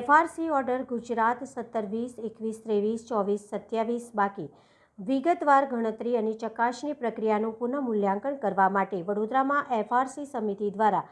FRC order Gujarat સત્તર વીસ, એકવીસ, ત્રેવીસ, ચોવીસ, સત્યાવીસ બાકી. વિગતવાર ગણતરી અને ચકાસણી પ્રક્રિયાનું પુનઃમૂલ્યાંકન કરવા માટે વડોદરામાં એફઆરસી સમિતિ દ્વારા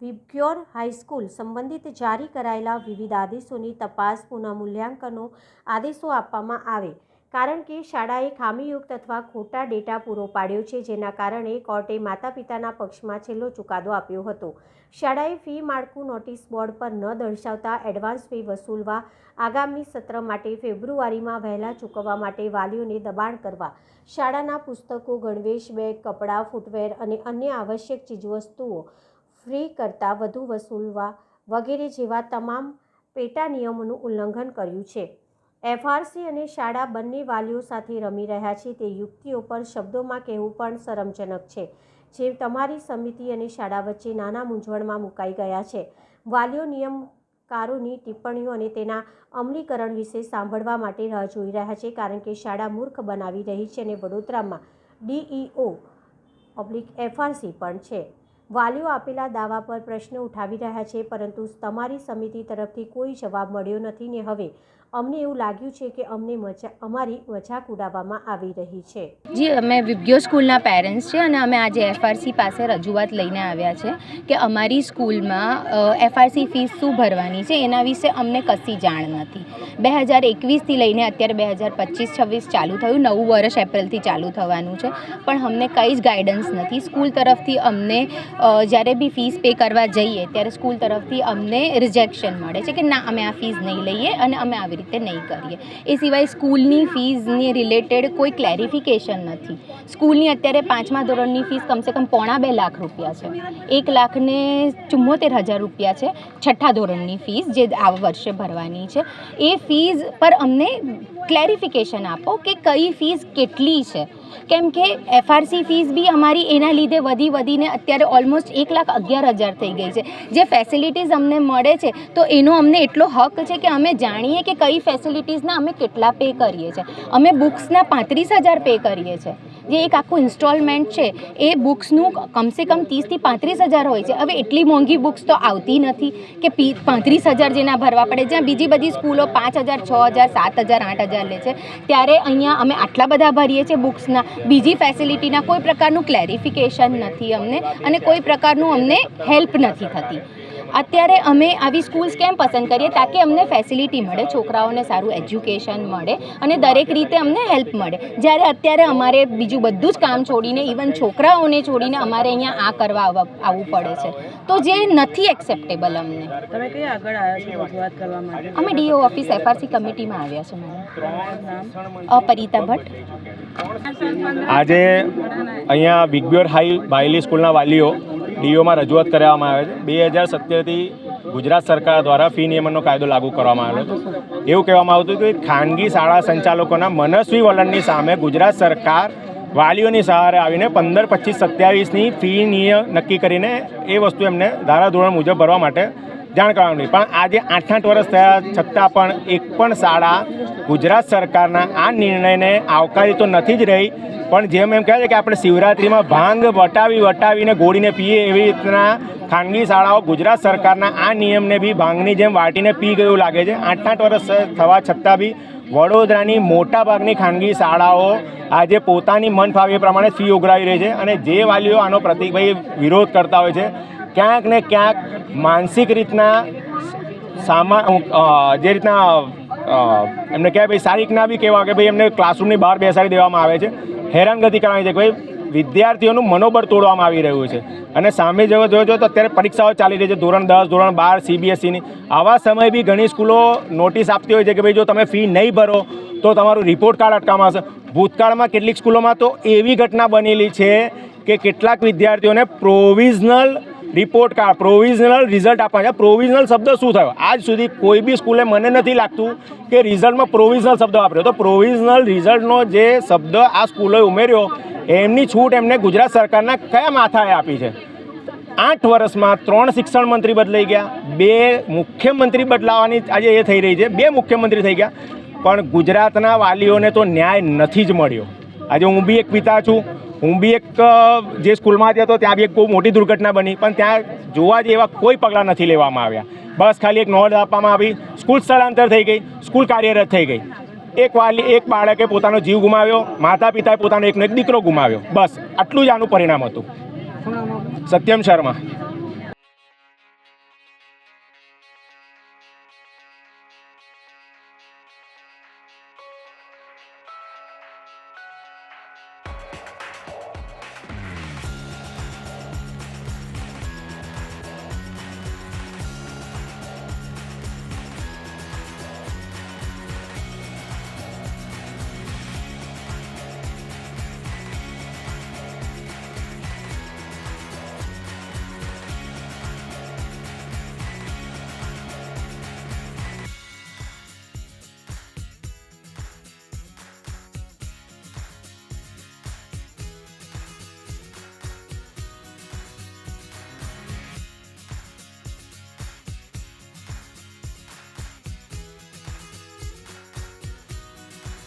વિબ્યોર હાઈસ્કૂલ સંબંધિત જારી કરાયેલા વિવિધ આદેશોની તપાસ પુનઃમૂલ્યાંકનો આદેશો આપવામાં આવે. કારણ કે શાળાએ ખામીયુક્ત અથવા ખોટા ડેટા પૂરો પાડ્યો છે, જેના કારણે કોર્ટે માતા પિતાના પક્ષમાં છેલ્લો ચુકાદો આપ્યો હતો. શાળાએ ફી માળખું નોટિસ બોર્ડ પર ન દર્શાવતા એડવાન્સ ફી વસૂલવા આગામી સત્ર માટે ફેબ્રુઆરીમાં વહેલા ચૂકવવા માટે વાલીઓને દબાણ કરવા, શાળાના પુસ્તકો, ગણવેશ બેગ, કપડાં, ફૂટવેર અને અન્ય આવશ્યક ચીજવસ્તુઓ ફ્રી કરતાં વધુ વસૂલવા વગેરે જેવા તમામ પેટા નિયમોનું ઉલ્લંઘન કર્યું છે. એફઆરસી અને શાળા બંને વાલીઓ સાથે રમી રહ્યા છે. તે યુક્તિઓ પર શબ્દોમાં કહેવું પણ શરમજનક છે. જે તમારી સમિતિ અને શાળા વચ્ચે નાના મૂંઝવણમાં મુકાઈ ગયા છે. વાલીઓ નિયમકારોની ટિપ્પણીઓ અને તેના અમલીકરણ વિશે સાંભળવા માટે રાહ જોઈ રહ્યા છે, કારણ કે શાળા મૂર્ખ બનાવી રહી છે અને વડોદરામાં ડીઈઓ પબ્લિક એફઆરસી પણ છે. વાલીઓ આપેલા દાવા પર પ્રશ્ન ઉઠાવી રહ્યા છે, પરંતુ તમારી સમિતિ તરફથી કોઈ જવાબ મળ્યો નથી ને હવે અમને એવું લાગ્યું છે કે અમને મજા, અમારી મજાક ઉડાવવામાં આવી રહી છે. જી, અમે વિબ્યો સ્કૂલના પેરેન્ટ્સ છે અને અમે આજે એફઆરસી પાસે રજૂઆત લઈને આવ્યા છે કે અમારી સ્કૂલમાં એફઆરસી ફીસ શું ભરવાની છે, એના વિશે અમને કશી જાણ નથી. બે હજાર એકવીસથી લઈને અત્યારે બે હજાર પચીસ, છવ્વીસ ચાલુ થયું, નવું વર્ષ એપ્રિલથી ચાલુ થવાનું છે, પણ અમને કંઈ જ ગાઈડન્સ નથી. સ્કૂલ તરફથી અમને જ્યારે બી ફીસ પે કરવા જઈએ, ત્યારે સ્કૂલ તરફથી અમને રિજેક્શન મળે છે કે ના, અમે આ ફીસ નહીં લઈએ અને અમે આવી રીતે નહીં કરીએ. એ સિવાય સ્કૂલની ફીઝની રિલેટેડ કોઈ ક્લેરિફિકેશન નથી. સ્કૂલની અત્યારે પાંચમા ધોરણની ફીસ કમસે કમ પોણા બે લાખ રૂપિયા છે. એક લાખને ચુમ્મોતેર હજાર રૂપિયા છે છઠ્ઠા ધોરણની ફીસ જે આ વર્ષે ભરવાની છે. એ ફીઝ પર અમને ક્લેરિફિકેશન આપો કે કઈ ફીસ કેટલી છે. કેમ કે એફઆરસી ફીસ બી અમારી એના લીધે વધી વધીને અત્યારે ઓલમોસ્ટ એક લાખ અગિયાર હજાર થઈ ગઈ છે. જે ફેસિલિટીઝ અમને મળે છે, તો એનો અમને એટલો હક છે કે અમે જાણીએ કે કઈ ફેસિલિટીઝના અમે કેટલા પે કરીએ છીએ અમે બુક્સના પાંત્રીસ હજાર પે કરીએ છીએ જે એક આખું ઇન્સ્ટોલમેન્ટ છે, એ બુક્સનું કમસે કમ ત્રીસથી પાંત્રીસ હજાર હોય છે. હવે એટલી મોંઘી બુક્સ તો આવતી નથી કે પી, પાંત્રીસ હજાર જેના ભરવા પડે. જ્યાં બીજી બધી સ્કૂલો પાંચ હજાર, છ હજાર, સાત હજાર, આઠ હજાર લે છે. ત્યારે અહીંયા અમે આટલા બધા ભરીએ છીએ બુક્સના. બીજી ફેસિલિટીના કોઈ પ્રકારનું ક્લેરિફિકેશન નથી અમને અને કોઈ પ્રકારનું અમને હેલ્પ નથી થતી. અત્યારે અમે આવી સ્કૂલ્સ કેમ પસંદ કરીએ? તાકે અમને ફેસિલિટી મળે છોકરાઓને સારું એજ્યુકેશન મળે અને દરેક રીતે અમને હેલ્પ મળે. જ્યારે અત્યારે અમારે બીજું બધું જ કામ છોડીને ઇવન છોકરાઓને છોડીને અમારે અહીંયા આ કરવા આવવું પડે છે. તો જે નથી એક્સેપ્ટેબલ અમને. તમે કઈ આગળ આવ્યા છો રજૂઆત કરવા માટે? અમે ડીઓ ઓફિસ એફઆરસી કમિટીમાં આવ્યા છે મેડમ અપરિતા ભટ્ટ. આજે અહીંયા બિગબ્યોર હાઈ બાયલી સ્કૂલના વાલીઓ ડીઓમાં રજૂઆત કરવામાં આવે છે. બે હજાર સત્તરથી ગુજરાત સરકાર દ્વારા ફી નિયમનનો કાયદો લાગુ કરવામાં આવ્યો હતો. એવું કહેવામાં આવતું કે ખાનગી શાળા સંચાલકોના મનસ્વી વલણની સામે ગુજરાત સરકાર વાલીઓની સહારે આવીને પંદર પચીસ સત્યાવીસની ફી નિયમ નક્કી કરીને એ વસ્તુ એમને ધારાધોરણ મુજબ ભરવા માટે જાણ કરવાની પણ આજે આઠ આઠ વર્ષ થયા, છતાં પણ એક પણ શાળા ગુજરાત સરકારના આ નિર્ણયને આવકારી તો નથી જ રહી. પણ જેમ એમ કહે છે કે આપણે શિવરાત્રિમાં ભાંગ વટાવી વટાવીને ગોળીને પીએ એવી રીતના ખાનગી શાળાઓ ગુજરાત સરકારના આ નિયમને બી ભાંગની જેમ વાટીને પી ગયું લાગે છે. આઠ આઠ વર્ષ થવા છતાં બી વડોદરાની મોટાભાગની ખાનગી શાળાઓ આજે પોતાની મન ફાવે એ પ્રમાણે ફી ઉઘરાવી રહી છે અને જે વાલીઓ આનો પ્રતિકભાઈ વિરોધ કરતા હોય છે ક્યાંક ને ક્યાંક માનસિક રીતના સામા જે રીતના એમને કહેવાય ભાઈ શારીરિક ના બી કહેવા કે ભાઈ એમને ક્લાસરૂમની બહાર બેસાડી દેવામાં આવે છે. હેરાનગતિ કરવાની છે કે ભાઈ વિદ્યાર્થીઓનું મનોબળ તોડવામાં આવી રહ્યું છે. અને સામે જો જોજો તો અત્યારે પરીક્ષાઓ ચાલી રહી છે. ધોરણ દસ, ધોરણ બાર સીબીએસઈની આવા સમયે બી ઘણી સ્કૂલો નોટિસ આપતી હોય છે કે ભાઈ જો તમે ફી નહીં ભરો તો તમારું રિપોર્ટ કાર્ડ અટકાવવામાં આવશે. ભૂતકાળમાં કેટલીક સ્કૂલોમાં તો એવી ઘટના બનેલી છે કે કેટલાક વિદ્યાર્થીઓને provisional report card provisional result આપવા છે પ્રોવિઝનલ શબ્દ શું થયો? આજ સુધી કોઈ બી સ્કૂલે મને નથી લાગતું કે રિઝલ્ટમાં પ્રોવિઝનલ શબ્દ વાપર્યો. તો પ્રોવિઝનલ રિઝલ્ટનો જે શબ્દ આ સ્કૂલોએ ઉમેર્યો, એમની છૂટ એમને ગુજરાત સરકારના કયા માથાએ આપી છે? આઠ વર્ષમાં ત્રણ શિક્ષણ મંત્રી બદલાઈ ગયા. બે મુખ્યમંત્રી બદલાવાની આજે એ થઈ રહી છે. બે મુખ્યમંત્રી થઈ ગયા. પણ ગુજરાતના વાલીઓને તો ન્યાય નથી જ મળ્યો. આજે હું બી એક પિતા છું. હું બી એક જે સ્કૂલમાં હતો, ત્યાં બી એક બહુ મોટી દુર્ઘટના બની, પણ ત્યાં જોવા જેવા કોઈ પગલાં નથી લેવામાં આવ્યા. બસ ખાલી એક નોંધ આપવામાં આવી, સ્કૂલ સ્થળાંતર થઈ ગઈ, સ્કૂલ કાર્યરત થઈ ગઈ. એક વાલી, એક બાળકે પોતાનો જીવ ગુમાવ્યો માતા પિતાએ પોતાનો એકનો એક દીકરો ગુમાવ્યો. બસ, આટલું જ આનું પરિણામ હતું. સત્યમ શર્મા.